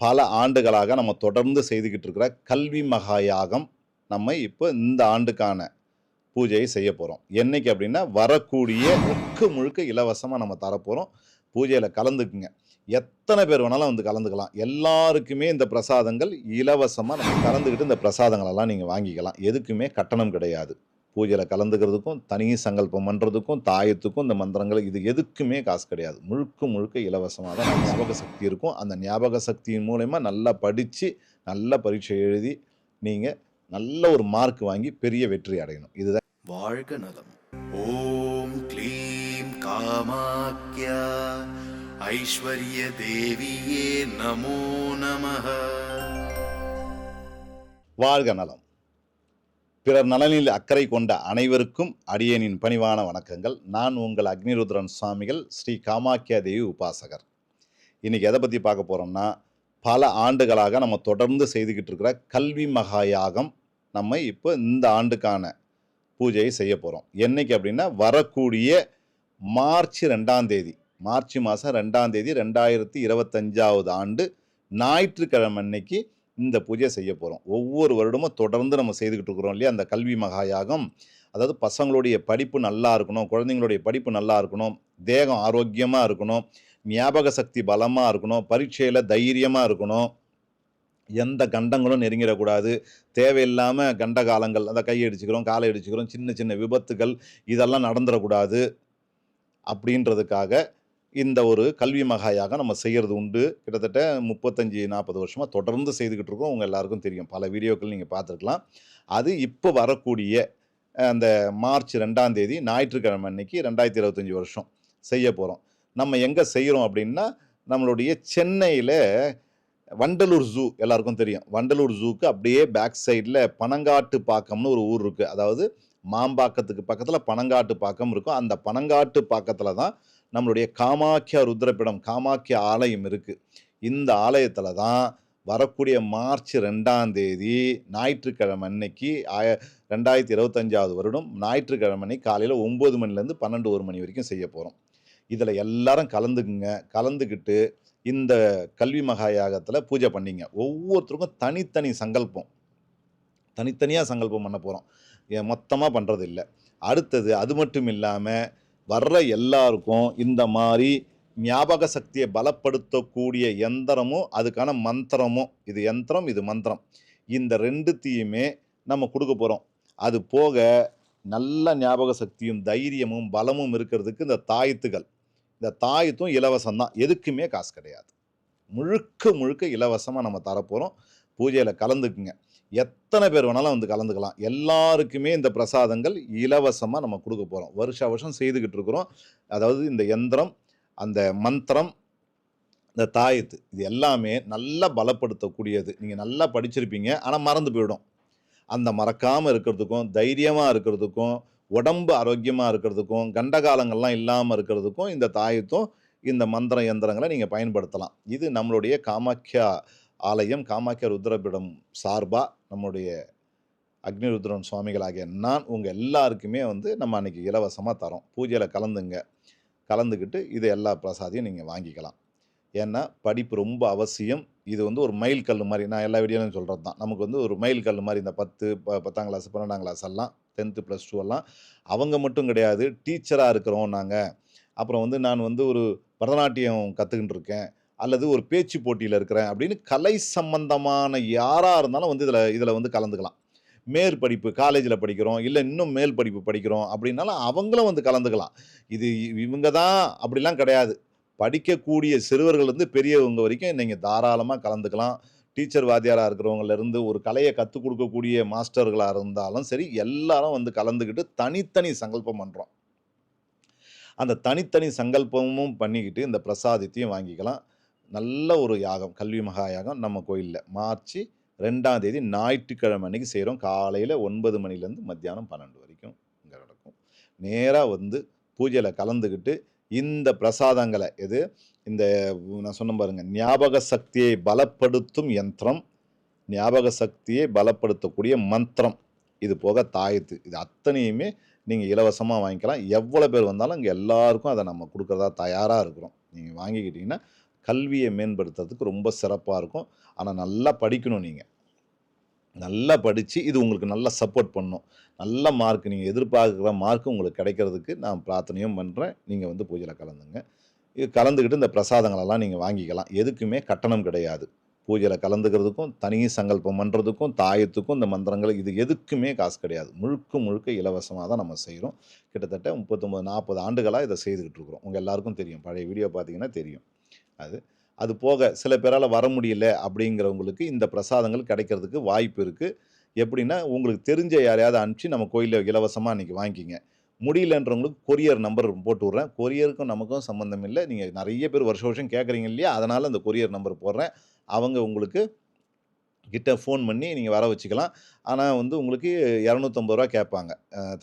பல ஆண்டுகளாக நம்ம தொடர்ந்து செய்துக்கிட்டு இருக்கிற கல்வி மகாயாகம் நம்ம இப்போ இந்த ஆண்டுக்கான பூஜையை செய்ய போகிறோம் என்னைக்கு அப்படின்னா வரக்கூடிய முழுக்க முழுக்க இலவசமாக நம்ம தரப்போகிறோம் பூஜையில் கலந்துக்குங்க. எத்தனை பேர் வேணாலும் வந்து கலந்துக்கலாம். எல்லாருக்குமே இந்த பிரசாதங்கள் இலவசமாக நம்ம கலந்துக்கிட்டு இந்த பிரசாதங்களெல்லாம் நீங்கள் வாங்கிக்கலாம். எதுக்குமே கட்டணம் கிடையாது. பூஜையில் கலந்துக்கிறதுக்கும் தனி சங்கல்பம் பண்ணுறதுக்கும் தாயத்துக்கும் இந்த மந்திரங்கள் இது எதுக்குமே காசு கிடையாது. முழுக்க முழுக்க இலவசமாக தான் ஞாபக சக்தி இருக்கும். அந்த ஞாபக சக்தியின் மூலயமா நல்லா படித்து நல்ல பரீட்சை எழுதி நீங்கள் நல்ல ஒரு மார்க் வாங்கி பெரிய வெற்றி அடையணும். இதுதான். வாழ்க நலம். ஓம் க்ளீம் காமாக்யா. ஐஸ்வர்ய தேவியே நமோ நமः வாழ்க நலம். பிறர் நலனில் அக்கறை கொண்ட அனைவருக்கும் அடியேனின் பணிவான வணக்கங்கள். நான் உங்கள் அக்னிருத்ரன் சுவாமிகள் ஸ்ரீ காமாக்கியா தேவி உபாசகர். இன்றைக்கி எதை பற்றி பார்க்க போகிறோம்னா பல ஆண்டுகளாக நம்ம தொடர்ந்து செய்துக்கிட்டு இருக்கிற கல்வி மகாயாகம் நம்ம இப்போ இந்த ஆண்டுக்கான பூஜையை செய்ய போகிறோம் என்னைக்கு அப்படின்னா வரக்கூடிய மார்ச் ரெண்டாம் தேதி மார்ச் மாதம் ரெண்டாம் தேதி ரெண்டாயிரத்தி இருபத்தஞ்சாவது ஆண்டு ஞாயிற்றுக்கிழமை அன்னைக்கு இந்த பூஜையை செய்ய போகிறோம் ஒவ்வொரு வருடமும் தொடர்ந்து நம்ம செய்துக்கிட்டு இருக்கிறோம் இல்லையா? அந்த கல்வி மகாயாகம். அதாவது பசங்களுடைய படிப்பு நல்லா இருக்கணும் குழந்தைங்களுடைய படிப்பு நல்லா இருக்கணும் தேகம் ஆரோக்கியமாக இருக்கணும் ஞாபக சக்தி பலமாக இருக்கணும் பரீட்சையில் தைரியமாக இருக்கணும். எந்த கண்டங்களும் நெருங்கிடக்கூடாது. தேவையில்லாமல் கண்ட காலங்கள் அந்த கை அடிச்சுக்கிறோம் காலை அடிச்சுக்கிறோம் சின்ன சின்ன விபத்துகள் இதெல்லாம் நடந்துடக்கூடாது. அப்படின்றதுக்காக இந்த ஒரு கல்வி மகாயாக நம்ம செய்கிறது உண்டு. கிட்டத்தட்ட முப்பத்தஞ்சு நாற்பது வருஷமாக தொடர்ந்து செய்துக்கிட்டு இருக்கோம். உங்கள் எல்லாருக்கும் தெரியும். பல வீடியோக்கள் நீங்கள் பார்த்துருக்கலாம். அது இப்போ வரக்கூடிய அந்த மார்ச் ரெண்டாம் தேதி ஞாயிற்றுக்கிழமை அன்னைக்கு ரெண்டாயிரத்தி இருபத்தஞ்சி வருஷம் செய்ய போகிறோம் நம்ம எங்கே செய்கிறோம் அப்படின்னா நம்மளுடைய சென்னையில் வண்டலூர் ஜூ எல்லாருக்கும் தெரியும். வண்டலூர் ஜூக்கு அப்படியே பேக் சைடில் பனங்காட்டு பாக்கம்னு ஒரு ஊர் இருக்குது அதாவது மாம்பாக்கத்துக்கு பக்கத்தில் பனங்காட்டு பாக்கம் இருக்கும். அந்த பனங்காட்டு பாக்கத்தில் தான் நம்மளுடைய காமாக்கியா ருத்ரப்பிடம் காமாக்கியா ஆலயம் இருக்குது இந்த ஆலயத்தில் தான் வரக்கூடிய மார்ச் ரெண்டாம் தேதி ஞாயிற்றுக்கிழமை அன்னைக்கு ஆய ரெண்டாயிரத்தி இருபத்தஞ்சாவது வருடம் ஞாயிற்றுக்கிழமை அன்னைக்கு காலையில் ஒம்பது மணிலேருந்து பன்னெண்டு ஒரு மணி வரைக்கும் செய்ய போகிறோம் இதில் எல்லாரும் கலந்துக்குங்க. கலந்துக்கிட்டு இந்த கல்வி மகாயாகத்தில் பூஜை பண்ணிங்க. ஒவ்வொருத்தருக்கும் தனித்தனி சங்கல்பம். தனித்தனியாக சங்கல்பம் பண்ண போகிறோம் மொத்தமாக பண்ணுறது இல்லை அடுத்தது அது மட்டும் இல்லாமல் வர்ற எல்லாருக்கும் இந்த மாதிரி ஞாபக சக்தியை பலப்படுத்தக்கூடிய எந்திரமும் அதுக்கான மந்திரமும் இது யந்திரம் இது மந்திரம். இந்த ரெண்டுத்தையுமே நம்ம கொடுக்க போகிறோம் அது போக நல்ல ஞாபக சக்தியும் தைரியமும் பலமும் இருக்கிறதுக்கு இந்த தாயத்துகள். இந்த தாயத்தும் இலவசம் தான் எதுக்குமே காசு கிடையாது. முழுக்க முழுக்க இலவசமாக நம்ம தரப்போகிறோம் பூஜையில் கலந்துக்குங்க. எத்தனை பேர் வேணாலும் வந்து கலந்துக்கலாம். எல்லாருக்குமே இந்த பிரசாதங்கள் இலவசமாக நம்ம கொடுக்க போகிறோம் வருஷ வருஷம் செய்துக்கிட்டு இருக்கிறோம். அதாவது இந்த யந்திரம் அந்த மந்திரம் இந்த தாயத்து இது எல்லாமே நல்லா பலப்படுத்தக்கூடியது. நீங்கள் நல்லா படிச்சிருப்பீங்க. ஆனால் மறந்து போயிடும். அந்த மறக்காமல் இருக்கிறதுக்கும் தைரியமாக இருக்கிறதுக்கும் உடம்பு ஆரோக்கியமாக இருக்கிறதுக்கும் கண்டகாலங்கள்லாம் இல்லாமல் இருக்கிறதுக்கும் இந்த தாயத்தும் இந்த மந்திர எந்திரங்களை நீங்கள் பயன்படுத்தலாம். இது நம்மளுடைய காமாக்கியா ஆலயம் காமாக்கியா ருத்ரபீடம் சார்பாக நம்முடைய அக்னிருத்ரன் சுவாமிகளாகிய நான் உங்கள் எல்லாருக்குமே வந்து நம்ம அன்றைக்கி இலவசமாக தரோம். பூஜையில் கலந்துங்க. கலந்துக்கிட்டு இது எல்லா பிரசாதையும் நீங்கள் வாங்கிக்கலாம். ஏன்னா படிப்பு ரொம்ப அவசியம். இது வந்து ஒரு மைல் கல் மாதிரி நான் எல்லா வீடியோலையும் சொல்கிறது தான் நமக்கு வந்து ஒரு மைல் கல் மாதிரி இந்த பத்து ப பத்தாம் கிளாஸ் பன்னெண்டாம் கிளாஸ் எல்லாம் டென்த்து ப்ளஸ் டூ எல்லாம் அவங்க மட்டும் கிடையாது. டீச்சராக இருக்கிறோம் நாங்கள் அப்புறம் வந்து நான் வந்து ஒரு பரதநாட்டியம் கற்றுக்கிட்டு இருக்கேன். அல்லது ஒரு பேச்சு போட்டியில் இருக்கிறேன் அப்படின்னு கலை சம்பந்தமான யாராக இருந்தாலும் வந்து இதில் இதில் வந்து கலந்துக்கலாம். மேற்படிப்பு காலேஜில் படிக்கிறோம் இல்லை இன்னும் மேல் படிப்பு படிக்கிறோம் அப்படின்னாலும் அவங்களும் வந்து கலந்துக்கலாம். இது இவங்க தான் அப்படிலாம் கிடையாது. படிக்கக்கூடிய சிறுவர்கள்லேருந்து பெரியவங்க வரைக்கும் நீங்கள் தாராளமாக கலந்துக்கலாம். டீச்சர் வாத்தியாராக இருக்கிறவங்கலேருந்து ஒரு கலையை கற்றுக் கொடுக்கக்கூடிய மாஸ்டர்களாக இருந்தாலும் சரி எல்லாரும் வந்து கலந்துக்கிட்டு தனித்தனி சங்கல்பம் பண்ணுறோம் அந்த தனித்தனி சங்கல்பமும் பண்ணிக்கிட்டு இந்த பிரசாதத்தையும் வாங்கிக்கலாம். நல்ல ஒரு யாகம் கல்வி மகா யாகம் நம்ம கோயிலில். மார்ச் ரெண்டாம் தேதி ஞாயிற்றுக்கிழமை அன்னைக்கு செய்கிறோம் காலையில் ஒன்பது மணிலேருந்து மத்தியானம் பன்னெண்டு வரைக்கும் இங்கே நடக்கும். நேராக வந்து பூஜையில் கலந்துக்கிட்டு இந்த பிரசாதங்களை எது? இந்த நான் சொன்ன பாருங்க ஞாபக சக்தியை பலப்படுத்தும் யந்திரம் ஞாபக சக்தியை பலப்படுத்தக்கூடிய மந்திரம். இது போக தாயத்து. இது அத்தனையுமே நீங்கள் இலவசமாக வாங்கிக்கலாம். எவ்வளோ பேர் வந்தாலும் இங்கே எல்லாருக்கும் அதை நம்ம கொடுக்குறதா தயாராக இருக்கிறோம். நீங்கள் வாங்கிக்கிட்டிங்கன்னா கல்வியை மேம்படுத்துறதுக்கு ரொம்ப சிறப்பாக இருக்கும். ஆனால் நல்லா படிக்கணும் நீங்கள் நல்லா படித்து இது உங்களுக்கு நல்லா சப்போர்ட் பண்ணும். நல்ல மார்க் நீங்கள் எதிர்பார்க்குற மார்க் உங்களுக்கு கிடைக்கிறதுக்கு நான் பிரார்த்தனையும் பண்ணுறேன் நீங்கள் வந்து பூஜையில் கலந்துங்க. இது கலந்துக்கிட்டு இந்த பிரசாதங்களெல்லாம் நீங்கள் வாங்கிக்கலாம். எதுக்குமே கட்டணம் கிடையாது. பூஜையில் கலந்துக்கிறதுக்கும் தனி சங்கல்பம் பண்ணுறதுக்கும் தாயத்துக்கும் இந்த மந்திரங்கள் இது எதுக்குமே காசு கிடையாது. முழுக்க முழுக்க இலவசமாக தான் நம்ம செய்கிறோம் கிட்டத்தட்ட முப்பத்தொம்பது நாற்பது ஆண்டுகளாக இதை செய்துக்கிட்டு இருக்கிறோம். உங்கள் எல்லாருக்கும் தெரியும். பழைய வீடியோ பார்த்தீங்கன்னா தெரியும். அது. அது போக சில பேரால் வர முடியல அப்படிங்கிறவங்களுக்கு இந்த பிரசாதங்கள் கிடைக்கிறதுக்கு வாய்ப்பு இருக்குது எப்படின்னா உங்களுக்கு தெரிஞ்ச யாரையாவது அனுப்பிச்சு நம்ம கோயிலில் இலவசமாக இன்றைக்கி வாங்கிக்கிங்க. முடியலன்றவங்களுக்கு கொரியர் நம்பர் போட்டு விட்றேன். கொரியருக்கும் நமக்கும் சம்மந்தம் இல்லை. நீங்கள் நிறைய பேர் வருஷம் வருஷம் கேட்குறீங்க இல்லையா? அதனால் அந்த கொரியர் நம்பர் போடுறேன். அவங்க உங்களுக்கு கிட்ட ஃபோன் பண்ணி நீங்கள் வர வச்சுக்கலாம். ஆனால் வந்து உங்களுக்கு இரநூத்தம்பது ரூபா கேட்பாங்க.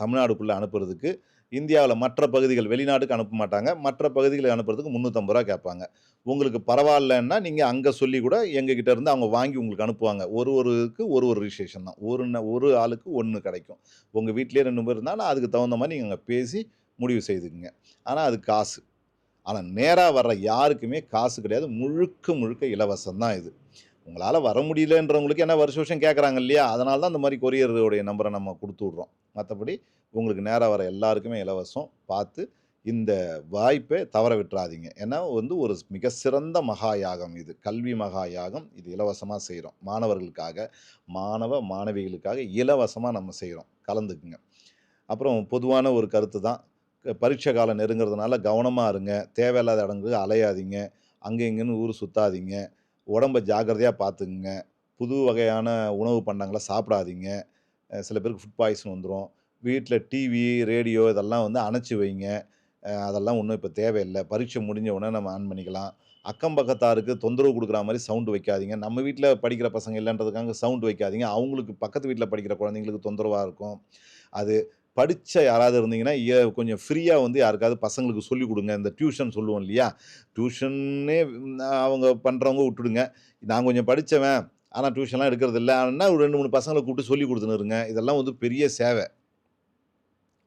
தமிழ்நாடுக்குள்ளே அனுப்புறதுக்கு. இந்தியாவில் மற்ற பகுதிகள் வெளிநாட்டுக்கு அனுப்ப மாட்டாங்க. மற்ற பகுதிகளுக்கு அனுப்புறதுக்கு முந்நூற்றம்பது ரூபா கேட்பாங்க. உங்களுக்கு பரவாயில்லன்னா நீங்கள் அங்கே சொல்லி கூட எங்ககிட்ட இருந்து அவங்க வாங்கி உங்களுக்கு அனுப்புவாங்க. ஒரு ஒருக்கு ஒரு ஒரு ரிஜிஸ்ட்ரேஷன் தான். ஒரு ஒரு ஆளுக்கு ஒன்று கிடைக்கும். உங்கள் வீட்டிலே ரெண்டு பேர் இருந்தாலும் அதுக்கு தகுந்த மாதிரி நீங்கள் அங்கே பேசி முடிவு செய்துக்குங்க. ஆனால் அது காசு. ஆனால் நேராக வர்ற யாருக்குமே காசு கிடையாது. முழுக்க முழுக்க இலவசம் தான் இது. உங்களால் வர முடியலன்றவங்களுக்கு என்ன வருஷ வருஷம் கேட்குறாங்க இல்லையா? அதனால தான் அந்த மாதிரி கொரியருடைய நம்பரை நம்ம கொடுத்து விட்றோம். மற்றபடி உங்களுக்கு நேராக வர எல்லாருக்குமே இலவசம் பார்த்து இந்த வாய்ப்பை தவற விட்டுறாதீங்க. ஏன்னா வந்து ஒரு மிக சிறந்த மகா யாகம் இது. கல்வி மகா யாகம் இது இலவசமாக செய்கிறோம் மாணவர்களுக்காக மாணவ மாணவிகளுக்காக இலவசமாக நம்ம செய்கிறோம் கலந்துக்குங்க. அப்புறம் பொதுவான ஒரு கருத்து தான். பரீட்சை காலம் நெருங்கிறதுனால கவனமாக இருங்க. தேவையில்லாத இடங்களுக்கு அலையாதீங்க. அங்கே இங்கேன்னு ஊர் சுற்றாதீங்க உடம்ப ஜாக்கிரதையாக பார்த்துக்குங்க புது வகையான உணவு பண்டங்களை சாப்பிடாதீங்க. சில பேருக்கு ஃபுட் பாய்சன் வந்துடும் வீட்டில் டிவி ரேடியோ இதெல்லாம் வந்து அணைச்சி வைங்க. அதெல்லாம் ஒன்றும் இப்போ தேவையில்லை. பரீட்சை முடிஞ்ச உடனே நம்ம ஆன் பண்ணிக்கலாம். அக்கம் பக்கத்தாருக்கு தொந்தரவு கொடுக்குற மாதிரி சவுண்டு வைக்காதீங்க. நம்ம வீட்டில் படிக்கிற பசங்க இல்லைன்றதுக்காக சவுண்டு வைக்காதீங்க. அவங்களுக்கு பக்கத்து வீட்டில் படிக்கிற குழந்தைங்களுக்கு தொந்தரவாக இருக்கும். அது படித்த யாராவது இருந்தீங்கன்னா கொஞ்சம் ஃப்ரீயாக வந்து யாருக்காவது பசங்களுக்கு சொல்லிக் கொடுங்க. இந்த டியூஷன் சொல்லுவோம் இல்லையா? டியூஷன்னே அவங்க பண்ணுறவங்க விட்டுடுங்க. நான் கொஞ்சம் படித்தவன் ஆனால் டியூஷன்லாம் எடுக்கிறது இல்லை ஆனால் ஒரு ரெண்டு மூணு பசங்களை கூப்பிட்டு சொல்லி கொடுத்துனுருங்க இதெல்லாம் வந்து பெரிய சேவை.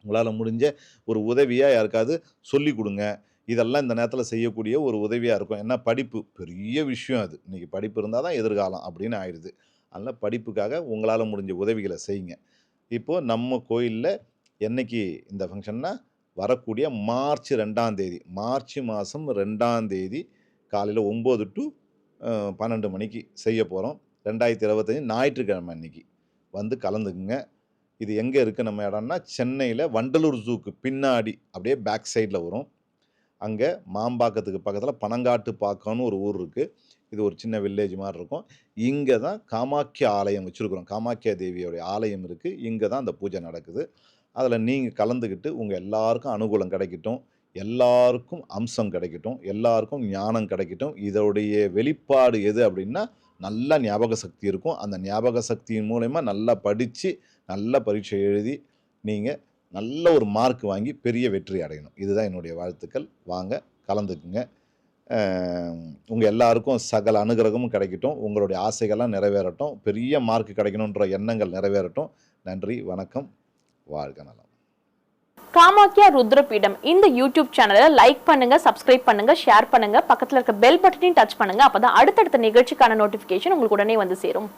உங்களால் முடிஞ்ச ஒரு உதவியாக யாருக்காவது சொல்லி கொடுங்க. இதெல்லாம் இந்த நேரத்தில் செய்யக்கூடிய ஒரு உதவியாக இருக்கும். ஏன்னா படிப்பு பெரிய விஷயம் அது. இன்றைக்கி படிப்பு இருந்தால் தான் எதிர்காலம் அப்படின்னு ஆயிடுது. அதனால் படிப்புக்காக உங்களால் முடிஞ்ச உதவிகளை செய்யுங்க. இப்போது நம்ம கோயிலில் என்னைக்கு இந்த ஃபங்க்ஷன்னா வரக்கூடிய மார்ச் ரெண்டாம் தேதி. மார்ச் மாதம் ரெண்டாம் தேதி காலையில் ஒம்பது டு பன்னெண்டு மணிக்கு செய்ய போகிறோம் ரெண்டாயிரத்தி இருபத்தஞ்சி ஞாயிற்றுக்கிழமை அன்னைக்கு. வந்து கலந்துக்குங்க. இது எங்கே இருக்குது நம்ம இடம்னா சென்னையில் வண்டலூர் ஜூக்கு பின்னாடி அப்படியே பேக் சைடில் வரும். அங்கே மாம்பாக்கத்துக்கு பக்கத்தில் பனங்காட்டு பாக்கம்னு ஒரு ஊர் இருக்குது இது ஒரு சின்ன வில்லேஜ் மாதிரி இருக்கும். இங்கே தான் காமாக்கியா ஆலயம் வச்சுருக்குறோம். காமாக்கியா தேவியோடைய ஆலயம் இருக்குது இங்கே தான் அந்த பூஜை நடக்குது. அதில் நீங்கள் கலந்துக்கிட்டு உங்கள் எல்லாருக்கும் அனுகூலம் கிடைக்கட்டும். எல்லாருக்கும் அம்சம் கிடைக்கட்டும். எல்லாருக்கும் ஞானம் கிடைக்கட்டும். இதோடைய வெளிப்பாடு எது அப்படின்னா நல்ல ஞாபக சக்தி இருக்கும். அந்த ஞாபக சக்தியின் மூலயமா நல்லா படித்து நல்ல பரீட்சை எழுதி நீங்கள் நல்ல ஒரு மார்க் வாங்கி பெரிய வெற்றி அடையணும். இதுதான் என்னுடைய வாழ்த்துக்கள். வாங்க கலந்துக்குங்க. உங்கள் எல்லாருக்கும் சகல அனுகிரகமும் கிடைக்கட்டும். உங்களுடைய ஆசைகள்லாம் நிறைவேறட்டும். பெரிய மார்க் கிடைக்கணுன்ற எண்ணங்கள் நிறைவேறட்டும். நன்றி வணக்கம் வாழ்க நலம். காமாக்கியா ருத்ரபீடம். இந்த யூடியூப் சேனலை லைக் பண்ணுங்க சப்ஸ்கிரைப் பண்ணுங்க ஷேர் பண்ணுங்க. பக்கத்தில் இருக்க பெல் பட்டனையும் டச் பண்ணுங்க. அப்பதான் அடுத்தடுத்த நிகழ்ச்சிக்கான நோட்டிபிகேஷன் உங்களுக்கு உடனே வந்து சேரும்.